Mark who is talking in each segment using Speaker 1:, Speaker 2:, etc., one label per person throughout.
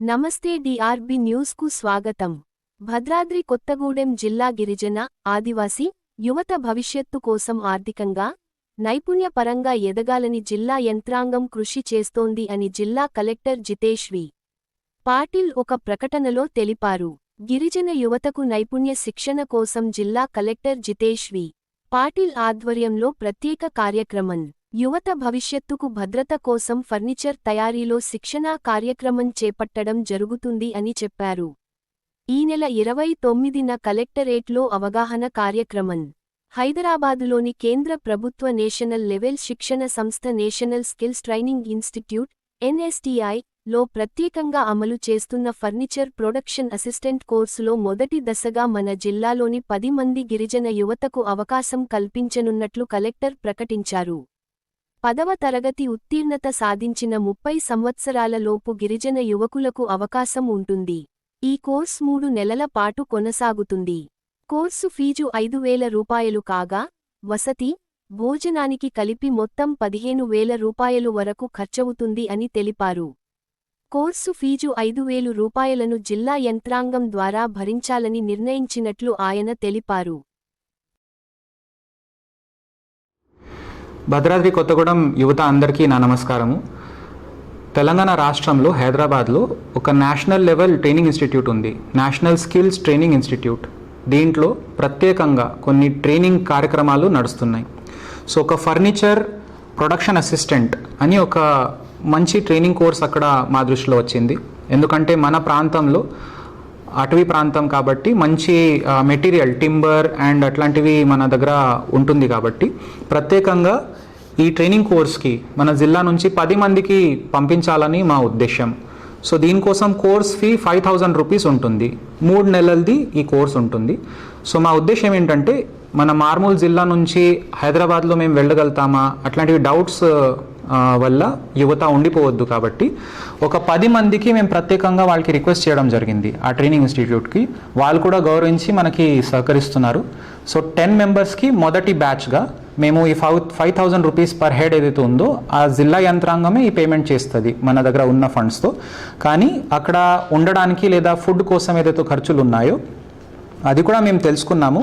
Speaker 1: నమస్తే డిఆర్బి న్యూస్కు స్వాగతం. భద్రాద్రి కొత్తగూడెం జిల్లా గిరిజన ఆదివాసీ యువత భవిష్యత్తు కోసం ఆర్థికంగా నైపుణ్యపరంగా ఎదగాలని జిల్లా యంత్రాంగం కృషి చేస్తోంది అని జిల్లా కలెక్టర్ జితేష్ వి. పాటిల్ ఒక ప్రకటనలో తెలిపారు. గిరిజన యువతకు నైపుణ్య శిక్షణ కోసం జిల్లా కలెక్టర్ జితేష్ వి. పాటిల్ ఆధ్వర్యంలో ప్రత్యేక కార్యక్రమం యువత భవిష్యత్తుకు భద్రత కోసం ఫర్నిచర్ తయారీలో శిక్షణా కార్యక్రమం చేపట్టడం జరుగుతుంది అని చెప్పారు. ఈ నెల ఇరవై తొమ్మిదిన కలెక్టరేట్లో అవగాహన కార్యక్రమం. హైదరాబాదులోని కేంద్ర ప్రభుత్వ నేషనల్ లెవెల్ శిక్షణ సంస్థ national skills training institute NSTI లో ప్రత్యేకంగా అమలు చేస్తున్న ఫర్నిచర్ ప్రొడక్షన్ అసిస్టెంట్ కోర్సులో మొదటి దశగా మన జిల్లాలోని పది మంది గిరిజన యువతకు అవకాశం కల్పించనున్నట్లు కలెక్టర్ ప్రకటించారు. పదవ తరగతి ఉత్తీర్ణత సాధించిన ముప్పై సంవత్సరాలలోపు గిరిజన యువకులకు అవకాశం ఉంటుంది. ఈ కోర్స్ మూడు నెలల పాటు కొనసాగుతుంది. కోర్సు ఫీజు ఐదు వేల రూపాయలు కాగా వసతి భోజనానికి కలిపి మొత్తం పదిహేను వేల రూపాయలు వరకు ఖర్చవుతుంది అని తెలిపారు. కోర్సు ఫీజు ఐదు వేలు రూపాయలను జిల్లా యంత్రాంగం ద్వారా భరించాలని నిర్ణయించినట్లు ఆయన తెలిపారు.
Speaker 2: భద్రాద్రి కొత్తగూడెం యువత అందరికీ నా నమస్కారము. తెలంగాణ రాష్ట్రంలో హైదరాబాద్లో ఒక నేషనల్ లెవెల్ ట్రైనింగ్ ఇన్స్టిట్యూట్ ఉంది. National skills training institute. దీంట్లో ప్రత్యేకంగా కొన్ని ట్రైనింగ్ కార్యక్రమాలు నడుస్తున్నాయి. సో ఒక ఫర్నిచర్ ప్రొడక్షన్ అసిస్టెంట్ అని ఒక మంచి ట్రైనింగ్ కోర్స్ అక్కడ మా దృష్టిలో వచ్చింది. ఎందుకంటే మన ప్రాంతంలో అటవీ ప్రాంతం కాబట్టి మంచి మెటీరియల్ టింబర్ అండ్ అట్లాంటివి మన దగ్గర ఉంటుంది కాబట్టి ప్రత్యేకంగా ఈ ట్రైనింగ్ కోర్స్కి మన జిల్లా నుంచి పది మందికి పంపించాలని మా ఉద్దేశం సో దీనికోసం course fee five thousand rupees ఉంటుంది. మూడు నెలలది ఈ కోర్స్ ఉంటుంది. సో మా ఉద్దేశం ఏంటంటే మన మార్మూల్ జిల్లా నుంచి హైదరాబాద్లో మేము వెళ్ళగలుగుతామా? అట్లాంటివి డౌట్స్ వల్ల యువత ఉండిపోవద్దు కాబట్టి ఒక పది మందికి మేము ప్రత్యేకంగా వాళ్ళకి రిక్వెస్ట్ చేయడం జరిగింది ఆ ట్రైనింగ్ ఇన్స్టిట్యూట్కి. వాళ్ళు కూడా గౌరవించి మనకి సహకరిస్తున్నారు. సో టెన్ మెంబర్స్కి మొదటి బ్యాచ్గా మేము ఈ five five thousand rupees per head ఏదైతే ఉందో ఆ జిల్లా యంత్రాంగమే ఈ పేమెంట్ చేస్తుంది మన దగ్గర ఉన్న ఫండ్స్తో. కానీ అక్కడ ఉండడానికి లేదా ఫుడ్ కోసం ఏదైతే ఖర్చులు ఉన్నాయో అది కూడా మేము తెలుసుకున్నాము.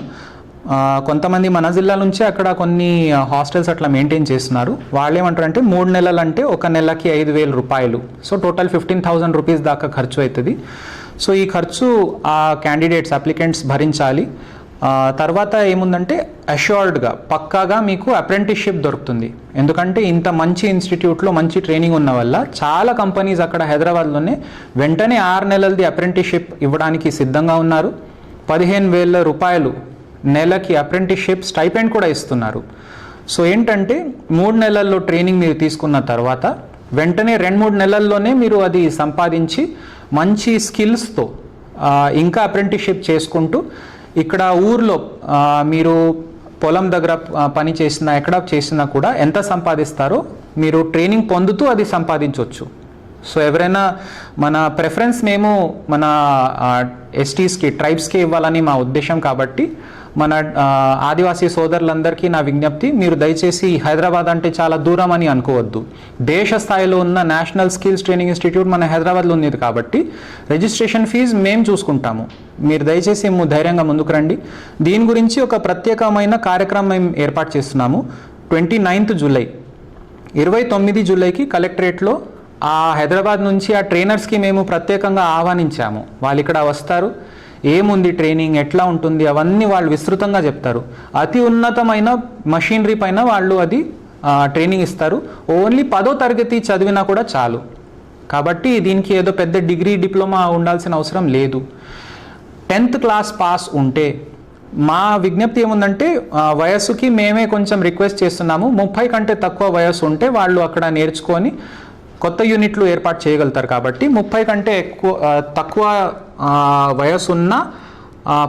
Speaker 2: కొంతమంది మన జిల్లా నుంచి అక్కడ కొన్ని హాస్టల్స్ అట్లా మెయింటైన్ చేస్తున్నారు. వాళ్ళు ఏమంటారంటే మూడు నెలలు అంటే ఒక నెలకి ఐదు వేల రూపాయలు. So total fifteen thousand rupees దాకా ఖర్చు అవుతుంది సో ఈ ఖర్చు ఆ క్యాండిడేట్స్ అప్లికెంట్స్ భరించాలి. తర్వాత ఏముందంటే అష్యూర్డ్గా పక్కాగా మీకు అప్రెంటిస్షిప్ దొరుకుతుంది. ఎందుకంటే ఇంత మంచి ఇన్స్టిట్యూట్లో మంచి ట్రైనింగ్ ఉన్న వల్ల చాలా కంపెనీస్ అక్కడ హైదరాబాద్లోనే వెంటనే ఆరు నెలలది అప్రెంటిస్షిప్ ఇవ్వడానికి సిద్ధంగా ఉన్నారు. పదిహేను వేల రూపాయలు నెలకి అప్రెంటిస్షిప్ స్టైపెండ్ కూడా ఇస్తున్నారు. సో ఏంటంటే మూడు నెలల్లో ట్రైనింగ్ మీరు తీసుకున్న తర్వాత వెంటనే రెండు మూడు నెలల్లోనే మీరు అది సంపాదించి మంచి స్కిల్స్తో ఇంకా అప్రెంటిస్షిప్ చేసుకుంటూ ఇక్కడ ఊర్లో మీరు పొలం దగ్గర పని చేసినా ఎక్కడ చేసినా కూడా ఎంత సంపాదిస్తారో మీరు ట్రైనింగ్ పొందుతూ అది సంపాదించవచ్చు సో ఎవరైనా మన ప్రెఫరెన్స్ మేము మన ఎస్టీస్కి ట్రైబ్స్కి ఇవ్వాలని మా ఉద్దేశం కాబట్టి మన ఆదివాసీ సోదరులందరికీ నా విజ్ఞప్తి మీరు దయచేసి హైదరాబాద్ అంటే చాలా దూరం అని అనుకోవద్దు. దేశ స్థాయిలో ఉన్న నేషనల్ స్కిల్స్ ట్రైనింగ్ ఇన్స్టిట్యూట్ మన హైదరాబాద్లో ఉంది కాబట్టి రిజిస్ట్రేషన్ ఫీజు మేము చూసుకుంటాము. మీరు దయచేసి మేము ధైర్యంగా ముందుకు రండి. దీని గురించి ఒక ప్రత్యేకమైన కార్యక్రమం మేము ఏర్పాటు చేస్తున్నాము. ట్వంటీ నైన్త్ జూలై ఇరవై తొమ్మిది జూలైకి కలెక్టరేట్లో ఆ హైదరాబాద్ నుంచి ఆ ట్రైనర్స్కి మేము ప్రత్యేకంగా ఆహ్వానించాము. వాళ్ళు ఇక్కడ వస్తారు. ఏముంది ట్రైనింగ్ ఎట్లా ఉంటుంది అవన్నీ వాళ్ళు విస్తృతంగా చెప్తారు. అతి ఉన్నతమైన మషీనరీ పైన వాళ్ళు అది ట్రైనింగ్ ఇస్తారు. ఓన్లీ పదో తరగతి చదివినా కూడా చాలు. కాబట్టి దీనికి ఏదో పెద్ద డిగ్రీ డిప్లొమా ఉండాల్సిన అవసరం లేదు. టెన్త్ క్లాస్ పాస్ ఉంటే మా విజ్ఞప్తి ఏముందంటే వయస్సుకి మేమే కొంచెం రిక్వెస్ట్ చేస్తున్నాము. ముప్పై కంటే తక్కువ వయస్సు ఉంటే వాళ్ళు అక్కడ నేర్చుకొని కొత్త యూనిట్లు ఏర్పాటు చేయగలుగుతారు కాబట్టి ముప్పై కంటే ఎక్కువ తక్కువ వయసున్న ఉన్న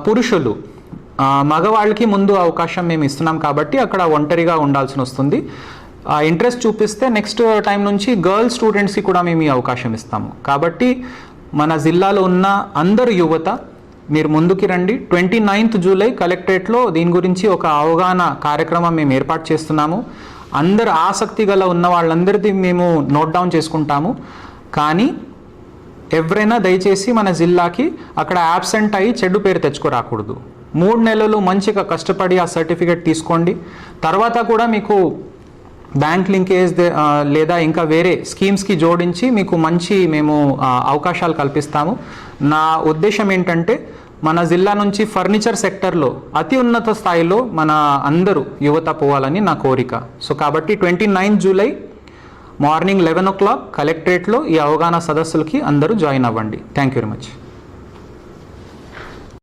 Speaker 2: పురుషులు మగవాళ్ళకి ముందు అవకాశం మేము ఇస్తున్నాం కాబట్టి అక్కడ ఒంటరిగా ఉండాల్సి వస్తుంది. ఇంట్రెస్ట్ చూపిస్తే నెక్స్ట్ టైం నుంచి గర్ల్ స్టూడెంట్స్కి కూడా మేము ఈ అవకాశం ఇస్తాము. కాబట్టి మన జిల్లాలో ఉన్న అందరు యువత మీరు ముందుకి రండి. ట్వంటీ నైన్త్ జూలై కలెక్టరేట్లో దీని గురించి ఒక అవగాహన కార్యక్రమం మేము ఏర్పాటు చేస్తున్నాము. అందరు ఆసక్తి గల ఉన్న వాళ్ళందరిది మేము నోట్ డౌన్ చేసుకుంటాము. కానీ ఎవరైనా దయచేసి మన జిల్లాకి అక్కడ యాబ్సెంట్ అయ్యి చెడ్డు పేరు తెచ్చుకోరాకూడదు. మూడు నెలలు మంచిగా కష్టపడి ఆ సర్టిఫికేట్ తీసుకోండి. తర్వాత కూడా మీకు బ్యాంక్ లింకేజ్ లేదా ఇంకా వేరే స్కీమ్స్కి జోడించి మీకు మంచి మేము అవకాశాలు కల్పిస్తాము. నా ఉద్దేశం ఏంటంటే మన జిల్లా నుంచి ఫర్నిచర్ సెక్టర్లో అతి ఉన్నత స్థాయిలో మన అందరూ యువత పోవాలని నా కోరిక. సో కాబట్టి twenty nine July morning eleven o'clock కలెక్టరేట్లో ఈ అవగాహన సదస్సులకి అందరూ జాయిన్ అవ్వండి. Thank you very much.